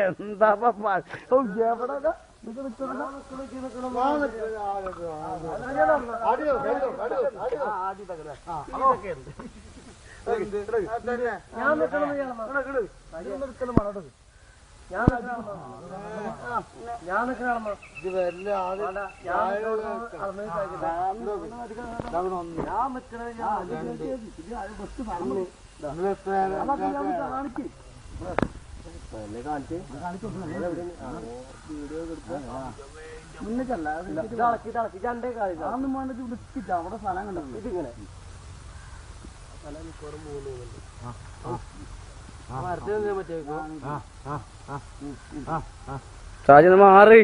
എന്താ എവിടെ ഞാൻ നിൽക്കണം ഞാൻ നിൽക്കണം ഞാൻ ഞാൻ നിൽക്കണത് ഞാൻ കാര്യം അവിടെ സ്ഥലം കണ്ടു ഇതിങ്ങനെ. ഷാജി മാറി.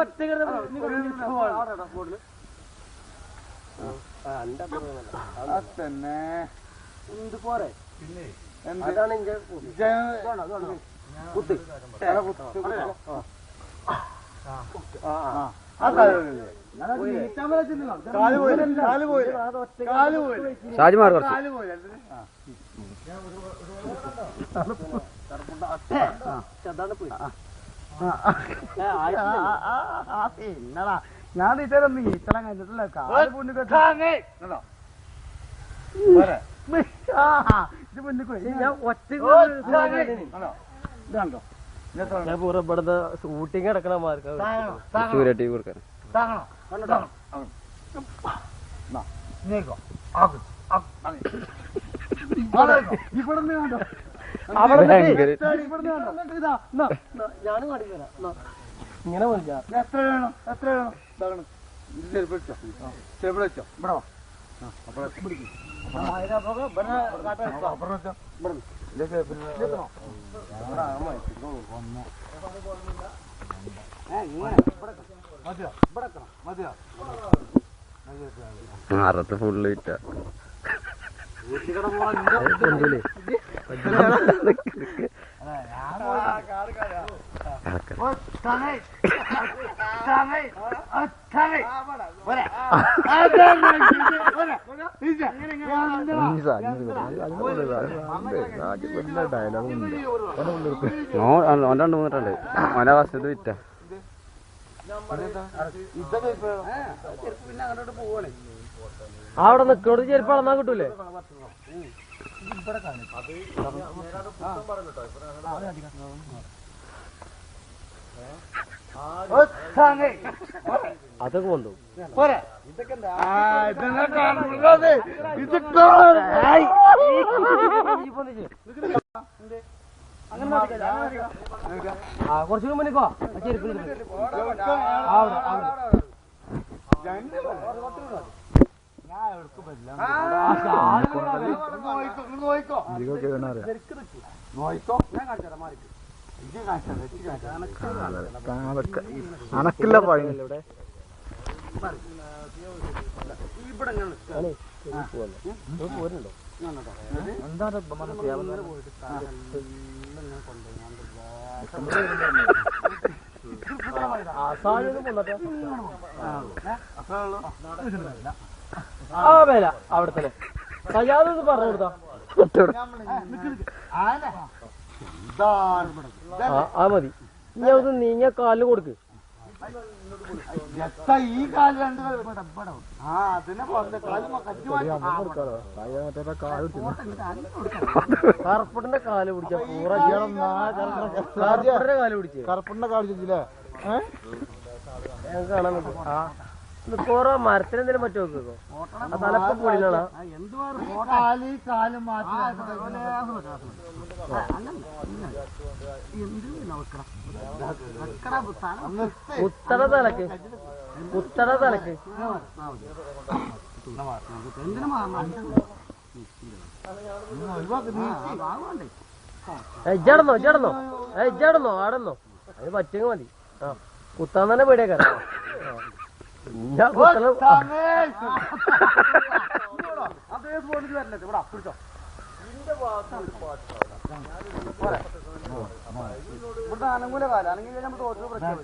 ഒറ്റക്കല്ല? തന്നെ എന്ത് പോരെ എന്ത് അതാണ് എന്റെ കുത്ത് ആ കാലുകളില്ലേ? കാൽ പോയില്ല കാൽ പോയില്ല കാൽ പോയില്ല ഷാജി മാറി കുറച്ച് പിന്നടാ ഞാൻ ടീച്ചറൊന്നും ഈച്ചളം കഴിഞ്ഞിട്ടില്ല കാൽ ഇത് ഞാൻ പൂറ ഇവിടുത്തെ ഷൂട്ടിങ് മാർക്ക് സൂര്യ ടി കൊടുക്കാൻ. കണ്ടോ? കണ്ടോ? ഇതാ ഞാനും കാണിച്ചു തരാം. ഇങ്ങനെ എത്ര വേണം? എത്ര വേണം? ഇതാകണം ഇത് ചെരുപ്പ് വെച്ചോ. ചെരുപ്പ് വെച്ചോ. ഇവിടെ വാ? അറത്ത് ഫുള്ള് വിറ്റ ഓൻ രണ്ട് മൂന്നിട്ടുണ്ട് ഓനെ വസ്തു വിറ്റ. അവിടെ നിക്കോട് ചെരുപ്പ് അളന്നാ കിട്ടൂലേ? അതൊക്കെ കൊണ്ടു കാണുന്നത്. ഇത് കാണുന്നത്. ആ കുറച്ചുകൂടി അനക്കില്ല പഴയ ആ വേല അവിടത്തെ. സജാദ് കയ്യാതെ പറഞ്ഞു കൊടുത്താ? ആ, ആ മതി. ഇനി അത് നീങ്ങിയ കാലിന് കൊടുക്ക്. ഈ കാൽ രണ്ട് പറഞ്ഞ കാൽ പിടിച്ച പൂറ കറുപ്പട്ടിന്റെ കാൽ. പിടിച്ച്. കറുപ്പിന്റെ കാൽ ചോദിച്ചില്ലേ ഞാൻ കാണാൻ പറ്റും. ആ. നിക്കോറ മരത്തിനെന്തെങ്കിലും പറ്റി നോക്കോ ആ തലപ്പം പൊടിയിലാണ്. മാറ്റി കുത്തട തലക്ക്. കുത്തട തലക്ക്. എജ്ജടന്നോ എജ്ജടന്നോ എജ്ജടന്നോ ആടന്നോ അത് പറ്റുക മതി. ആ കുത്താൻ തന്നെ പേടിയാക്കാരം. ഞാൻ കുത്തണ അതേ സ്പോട്ടിൽ വരണേ ഇവിടെ പിടിച്ചോ ഇവിടെ അനങ്ങൂല കാലം അനങ്ങില്ല നമ്മൾ തോറ്റു പ്രശ്നം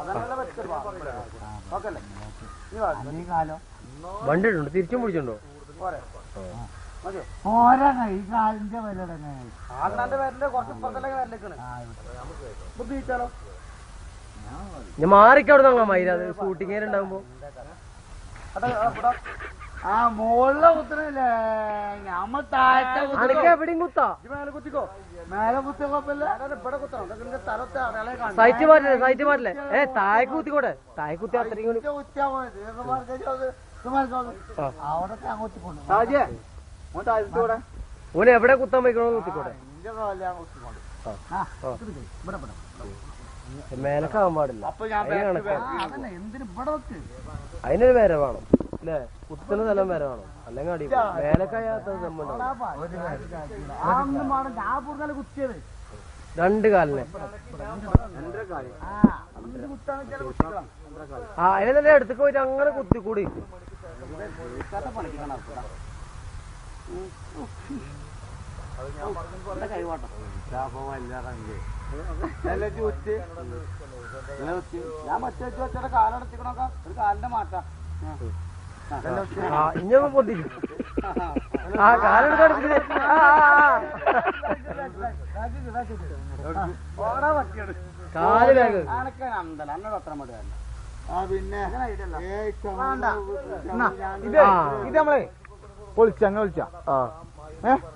അതന്നെ വെച്ചത് ഓക്കെ അല്ലേ ഈ കാലം. വണ്ടി ഉണ്ട് തിരിച്ചും പിടിച്ചിട്ടുണ്ടോ? പോരാ. ഈ കാലിന്റെ വില തന്നെ ആണ്ണാന്റെ പേരിന്റെ കുറച്ച് ഇപ്പുറത്തല്ലേ വരലേക്കാണ് ബുദ്ധിച്ചാലോ ഞാൻ മാറിക്കവിടെ നിന്ന് മൈര ഉണ്ടാകുമ്പോ ആ മുകളിലെ താഴത്തെ അനക്ക് എവിടെയും കുത്താ? മേലെ കുത്തിക്കോ. മേലെ കുത്തിയ കുഴപ്പമില്ല. സൈറ്റ് മാറ്റില്ലേ സൈറ്റ് മാറ്റില്ലേ ഏ താഴേക്ക് കുത്തിക്കൂടെ. താഴേക്ക് കുത്തി അത്രയും ഓനെ അത് അത്. എവിടെ കുത്താൻ പോയിക്കണോ കുത്തിക്കൂടെ. നിന്റെ കാലിൽ ഞാൻ കുത്തിക്കൊണ്ട് ആ. ആ, ഇവിടെ ഇവിടെ ഇവിടെ. മേലക്കാവാൻ പാടില്ല. അതിനൊരു വേര വേണം അല്ലേ? കുത്തുന്ന സ്ഥലം വേര വേണം. അല്ലെങ്കിൽ അടി മേലക്കായാത്ത രണ്ട് കാലിനെ. ആ അതിനെ തന്നെ എടുത്തു പോയിട്ട് അങ്ങനെ കുത്തിക്കൂടി. ഞാൻ മറ്റേ വെച്ചാൽ കാലെടുത്തിക്കണോക്കാം ഒരു കാലിന്റെ മാറ്റാം. ആ. പൊന്തിക്കും കാലെടുക്കാൻ. കാൽ ബാഗ് ഇത് ആ. ഇത് നമ്മളെ പൊളിച്ച പൊളിച്ചാ. വിളിച്ച